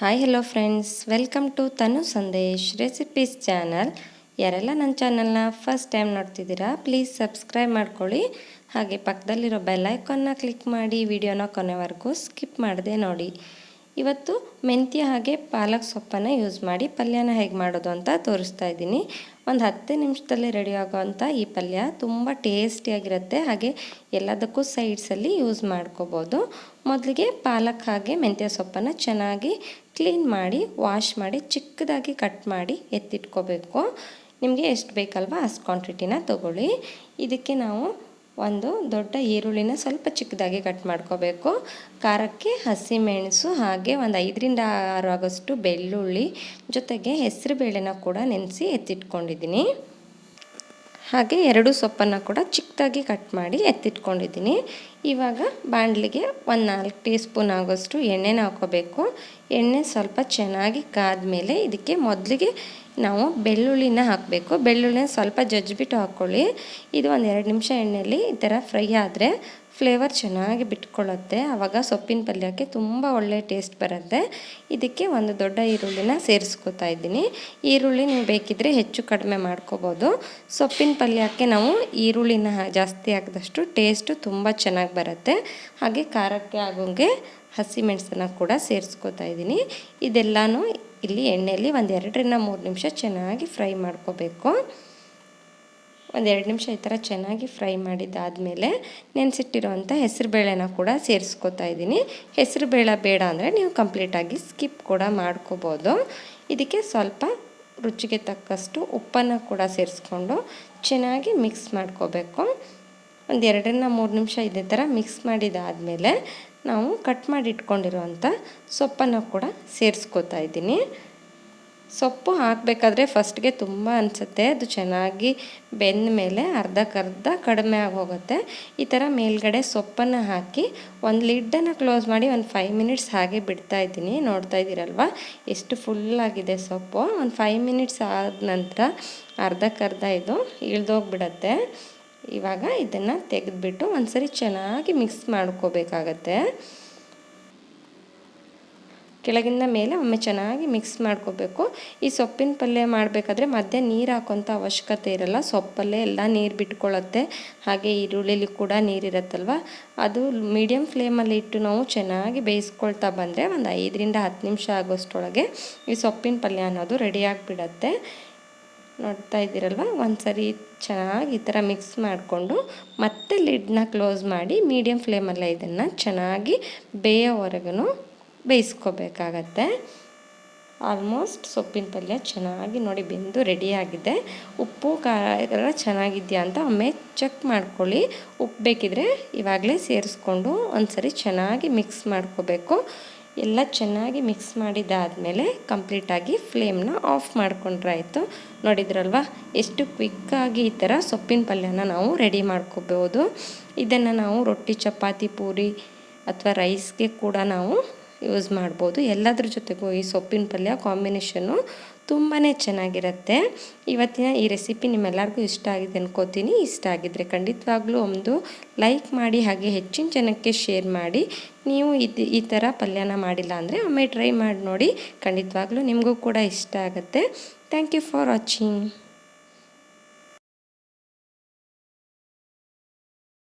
Hi hello friends welcome to Tanu Sandesh recipes channel ಯಾರೆಲ್ಲ ನನ್ನ ಚಾನಲ್ನ ಫಸ್ಟ್ ಟೈಮ್ ನೋಡ್ತಿದ್ದೀರಾ ಪ್ಲೀಸ್ ಸಬ್ಸ್ಕ್ರೈಬ್ ಮಾಡ್ಕೊಳ್ಳಿ. ಹಾಗೆ ಪಕ್ಕದಲ್ಲಿರೋ ಬೆಲ್ ಐಕಾನ್ನ ಕ್ಲಿಕ್ ಮಾಡಿ ವಿಡಿಯೋನ ಕೊನೆವರೆಗೂ ಸ್ಕಿಪ್ ಮಾಡದೆ ನೋಡಿ. ಇವತ್ತು ಮೆಂತ್ಯ ಹಾಗೆ ಪಾಲಕ್ ಸೊಪ್ಪನ್ನು ಯೂಸ್ ಮಾಡಿ, ಪಲ್ಯನ ಹೇಗೆ ಮಾಡೋದು ಅಂತ ತೋರಿಸ್ತಾ ಇದ್ದೀನಿ. ಒಂದು ಹತ್ತು ನಿಮಿಷದಲ್ಲಿ ರೆಡಿ ಆಗೋವಂಥ ಈ ಪಲ್ಯ ತುಂಬ ಟೇಸ್ಟಿಯಾಗಿರುತ್ತೆ ಹಾಗೆ ಎಲ್ಲದಕ್ಕೂ ಸೈಡ್ಸಲ್ಲಿ ಯೂಸ್ ಮಾಡ್ಕೋಬೋದು. ಮೊದಲಿಗೆ ಪಾಲಕ್ ಹಾಗೆ ಮೆಂತ್ಯ ಸೊಪ್ಪನ್ನು ಚೆನ್ನಾಗಿ ಕ್ಲೀನ್ ಮಾಡಿ ವಾಶ್ ಮಾಡಿ, ಚಿಕ್ಕದಾಗಿ ಕಟ್ ಮಾಡಿ ಎತ್ತಿಟ್ಕೋಬೇಕು. ನಿಮಗೆ ಎಷ್ಟು ಬೇಕಲ್ವ ಅಷ್ಟು ಕ್ವಾಂಟಿಟಿನ ತೊಗೊಳ್ಳಿ. ಇದಕ್ಕೆ ನಾವು ಒಂದು ದೊಡ್ಡ ಈರುಳ್ಳಿನ ಸ್ವಲ್ಪ ಚಿಕ್ಕದಾಗಿ ಕಟ್ ಮಾಡ್ಕೋಬೇಕು. ಖಾರಕ್ಕೆ ಹಸಿಮೆಣಸು ಹಾಗೆ ಒಂದು ಐದರಿಂದ ಆರು ಆಗೋಷ್ಟು ಬೆಳ್ಳುಳ್ಳಿ ಜೊತೆಗೆ ಹೆಸರು ಬೇಳೆನ ಕೂಡ ನೆನೆಸಿ ಎತ್ತಿಟ್ಕೊಂಡಿದ್ದೀನಿ. ಹಾಗೆ ಎರಡು ಸೊಪ್ಪನ್ನು ಕೂಡ ಚಿಕ್ಕದಾಗಿ ಕಟ್ ಮಾಡಿ ಎತ್ತಿಟ್ಕೊಂಡಿದ್ದೀನಿ. ಇವಾಗ ಬಾಣಲಿಗೆ ಒಂದು ನಾಲ್ಕು ಟೀ ಸ್ಪೂನ್ ಆಗೋಷ್ಟು ಎಣ್ಣೆನ ಹಾಕೋಬೇಕು. ಎಣ್ಣೆ ಸ್ವಲ್ಪ ಚೆನ್ನಾಗಿ ಕಾದ ಮೇಲೆ ಇದಕ್ಕೆ ಮೊದಲಿಗೆ ನಾವು ಬೆಳ್ಳುಳ್ಳಿನ ಹಾಕಬೇಕು. ಬೆಳ್ಳುಳ್ಳಿನ ಸ್ವಲ್ಪ ಜಜ್ಜಿಬಿಟ್ಟು ಹಾಕ್ಕೊಳ್ಳಿ ಇದು ಒಂದು ಎರಡು ನಿಮಿಷ ಎಣ್ಣೆಯಲ್ಲಿ ಈ ಥರ ಫ್ರೈ ಆದರೆ ಫ್ಲೇವರ್ ಚೆನ್ನಾಗಿ ಬಿಟ್ಕೊಳ್ಳುತ್ತೆ. ಆವಾಗ ಸೊಪ್ಪಿನ ಪಲ್ಯಕ್ಕೆ ತುಂಬ ಒಳ್ಳೆ ಟೇಸ್ಟ್ ಬರುತ್ತೆ. ಇದಕ್ಕೆ ಒಂದು ದೊಡ್ಡ ಈರುಳ್ಳಿನ ಸೇರಿಸ್ಕೊತಾ ಇದ್ದೀನಿ. ಈರುಳ್ಳಿ ನೀವು ಬೇಕಿದ್ದರೆ ಹೆಚ್ಚು ಕಡಿಮೆ ಮಾಡ್ಕೋಬೋದು. ಸೊಪ್ಪಿನ ಪಲ್ಯಕ್ಕೆ ನಾವು ಈರುಳ್ಳಿನ ಜಾಸ್ತಿ ಹಾಕಿದಷ್ಟು ಟೇಸ್ಟು ತುಂಬ ಚೆನ್ನಾಗಿ ಬರುತ್ತೆ. ಹಾಗೆ ಖಾರಕ್ಕೆ ಆಗೋಂಗೆ ಹಸಿಮೆಣಸನ್ನು ಕೂಡ ಸೇರಿಸ್ಕೊತಾ ಇದ್ದೀನಿ. ಇದೆಲ್ಲನೂ ಇಲ್ಲಿ ಎಣ್ಣೆಯಲ್ಲಿ ಒಂದು ಎರಡರಿಂದ ಮೂರು ನಿಮಿಷ ಚೆನ್ನಾಗಿ ಫ್ರೈ ಮಾಡ್ಕೋಬೇಕು. ಒಂದು ಎರಡು ನಿಮಿಷ ಈ ಥರ ಚೆನ್ನಾಗಿ ಫ್ರೈ ಮಾಡಿದ್ದಾದಮೇಲೆ ನೆನೆಸಿಟ್ಟಿರೋವಂಥ ಹೆಸರುಬೇಳೆನ ಕೂಡ ಸೇರಿಸ್ಕೊತಾ ಇದ್ದೀನಿ. ಹೆಸರುಬೇಳೆ ಬೇಡ ಅಂದರೆ ನೀವು ಕಂಪ್ಲೀಟಾಗಿ ಸ್ಕಿಪ್ ಕೂಡ ಮಾಡ್ಕೋಬೋದು. ಇದಕ್ಕೆ ಸ್ವಲ್ಪ ರುಚಿಗೆ ತಕ್ಕಷ್ಟು ಉಪ್ಪನ್ನು ಕೂಡ ಸೇರಿಸ್ಕೊಂಡು ಚೆನ್ನಾಗಿ ಮಿಕ್ಸ್ ಮಾಡ್ಕೋಬೇಕು. ಒಂದು ಎರಡರಿಂದ ಮೂರು ನಿಮಿಷ ಇದೇ ಥರ ಮಿಕ್ಸ್ ಮಾಡಿದಾದಮೇಲೆ ನಾವು ಕಟ್ ಮಾಡಿ ಇಟ್ಕೊಂಡಿರುವಂಥ ಸೊಪ್ಪನ್ನು ಕೂಡ ಸೇರಿಸ್ಕೋತಾ ಇದ್ದೀನಿ. ಸೊಪ್ಪು ಹಾಕಬೇಕಾದ್ರೆ ಫಸ್ಟ್ಗೆ ತುಂಬ ಅನಿಸುತ್ತೆ. ಅದು ಚೆನ್ನಾಗಿ ಬೆಂದ ಮೇಲೆ ಅರ್ಧಕ್ಕರ್ಧ ಕಡಿಮೆ ಆಗಿ ಹೋಗುತ್ತೆ ಈ ಥರ ಮೇಲ್ಗಡೆ ಸೊಪ್ಪನ್ನು ಹಾಕಿ ಒಂದು ಲಿಡ್ಡನ್ನು ಕ್ಲೋಸ್ ಮಾಡಿ ಒಂದು ಫೈವ್ ಮಿನಿಟ್ಸ್ ಹಾಗೆ ಬಿಡ್ತಾ ಇದ್ದೀನಿ. ನೋಡ್ತಾ ಇದ್ದೀರಲ್ವ? ಎಷ್ಟು ಫುಲ್ಲಾಗಿದೆ ಸೊಪ್ಪು. ಒಂದು ಫೈವ್ ಮಿನಿಟ್ಸ್ ಆದ ನಂತರ ಅರ್ಧಕ್ಕರ್ಧ ಇದು ಇಳ್ದೋಗ್ಬಿಡತ್ತೆ. ಇವಾಗ ಇದನ್ನು ತೆಗೆದುಬಿಟ್ಟು ಒಂದ್ಸರಿ ಚೆನ್ನಾಗಿ ಮಿಕ್ಸ್ ಮಾಡ್ಕೋಬೇಕಾಗತ್ತೆ. ಕೆಳಗಿಂದ ಮೇಲೆ ಒಮ್ಮೆ ಚೆನ್ನಾಗಿ ಮಿಕ್ಸ್ ಮಾಡ್ಕೋಬೇಕು. ಈ ಸೊಪ್ಪಿನ ಪಲ್ಯ ಮಾಡಬೇಕಾದ್ರೆ ಮಧ್ಯೆ ನೀರು ಹಾಕೋಂಥ ಅವಶ್ಯಕತೆ ಇರಲ್ಲ. ಸೊಪ್ಪಲ್ಲೇ ಎಲ್ಲ ನೀರು ಬಿಟ್ಕೊಳ್ಳುತ್ತೆ ಹಾಗೆ ಈರುಳ್ಳಿಲಿ ಕೂಡ ನೀರಿರುತ್ತಲ್ವ ಅದು ಮೀಡಿಯಮ್ ಫ್ಲೇಮಲ್ಲಿ ಇಟ್ಟು ನಾವು ಚೆನ್ನಾಗಿ ಬೇಯಿಸ್ಕೊಳ್ತಾ ಬಂದರೆ ಒಂದು ಐದರಿಂದ ಹತ್ತು ನಿಮಿಷ ಆಗೋಷ್ಟೊಳಗೆ ಈ ಸೊಪ್ಪಿನ ಪಲ್ಯ ಅನ್ನೋದು ರೆಡಿಯಾಗಿಬಿಡತ್ತೆ ನೋಡ್ತಾ ಇದ್ದೀರಲ್ವ? ಒಂದು ಸರಿ ಚೆನ್ನಾಗಿ ಈ ಥರ ಮಿಕ್ಸ್ ಮಾಡಿಕೊಂಡು ಮತ್ತೆ ಲಿಡ್ನ ಕ್ಲೋಸ್ ಮಾಡಿ ಮೀಡಿಯಮ್ ಫ್ಲೇಮಲ್ಲೇ ಇದನ್ನು ಚೆನ್ನಾಗಿ ಬೇಯೋವರೆಗೂ ಬೇಯಿಸ್ಕೋಬೇಕಾಗತ್ತೆ. ಆಲ್ಮೋಸ್ಟ್ ಸೊಪ್ಪಿನ ಪಲ್ಯ ಚೆನ್ನಾಗಿ ನೋಡಿ ಬೆಂದು ರೆಡಿಯಾಗಿದೆ. ಉಪ್ಪು, ಖಾರ ಎಲ್ಲ ಚೆನ್ನಾಗಿದೆಯಾ ಅಂತ ಒಮ್ಮೆ ಚೆಕ್ ಮಾಡ್ಕೊಳ್ಳಿ. ಉಪ್ಪು ಬೇಕಿದ್ರೆ ಇವಾಗಲೇ ಸೇರಿಸ್ಕೊಂಡು ಒಂದ್ಸರಿ ಚೆನ್ನಾಗಿ ಮಿಕ್ಸ್ ಮಾಡ್ಕೋಬೇಕು. ಎಲ್ಲ ಚೆನ್ನಾಗಿ ಮಿಕ್ಸ್ ಮಾಡಿದ್ದಾದಮೇಲೆ ಕಂಪ್ಲೀಟಾಗಿ ಫ್ಲೇಮ್ನ ಆಫ್ ಮಾಡ್ಕೊಂಡ್ರೆ ಆಯಿತು ನೋಡಿದ್ರಲ್ವ? ಎಷ್ಟು ಕ್ವಿಕ್ಕಾಗಿ ಈ ಥರ ಸೊಪ್ಪಿನ ಪಲ್ಯನ ನಾವು ರೆಡಿ ಮಾಡ್ಕೋಬೋದು. ಇದನ್ನು ನಾವು ರೊಟ್ಟಿ, ಚಪಾತಿ, ಪೂರಿ ಅಥವಾ ರೈಸ್ಗೆ ಕೂಡ ನಾವು ಯೂಸ್ ಮಾಡ್ಬೋದು. ಎಲ್ಲದ್ರ ಜೊತೆಗೂ ಈ ಸೊಪ್ಪಿನ ಪಲ್ಯ ಕಾಂಬಿನೇಷನ್ನು ತುಂಬಾ ಚೆನ್ನಾಗಿರುತ್ತೆ. ಇವತ್ತಿನ ಈ ರೆಸಿಪಿ ನಿಮ್ಮೆಲ್ಲರಿಗೂ ಇಷ್ಟ ಆಗಿದೆ ಅನ್ಕೋತೀನಿ. ಇಷ್ಟ ಆಗಿದ್ದರೆ ಖಂಡಿತವಾಗ್ಲೂ ಒಂದು ಲೈಕ್ ಮಾಡಿ, ಹಾಗೆ ಹೆಚ್ಚಿನ ಜನಕ್ಕೆ ಶೇರ್ ಮಾಡಿ. ನೀವು ಇದು, ಈ ಥರ ಪಲ್ಯನ ಮಾಡಿಲ್ಲ ಅಂದರೆ ಒಮ್ಮೆ ಟ್ರೈ ಮಾಡಿ ನೋಡಿ ಖಂಡಿತವಾಗ್ಲೂ ನಿಮಗೂ ಕೂಡ ಇಷ್ಟ ಆಗುತ್ತೆ. Thank you for watching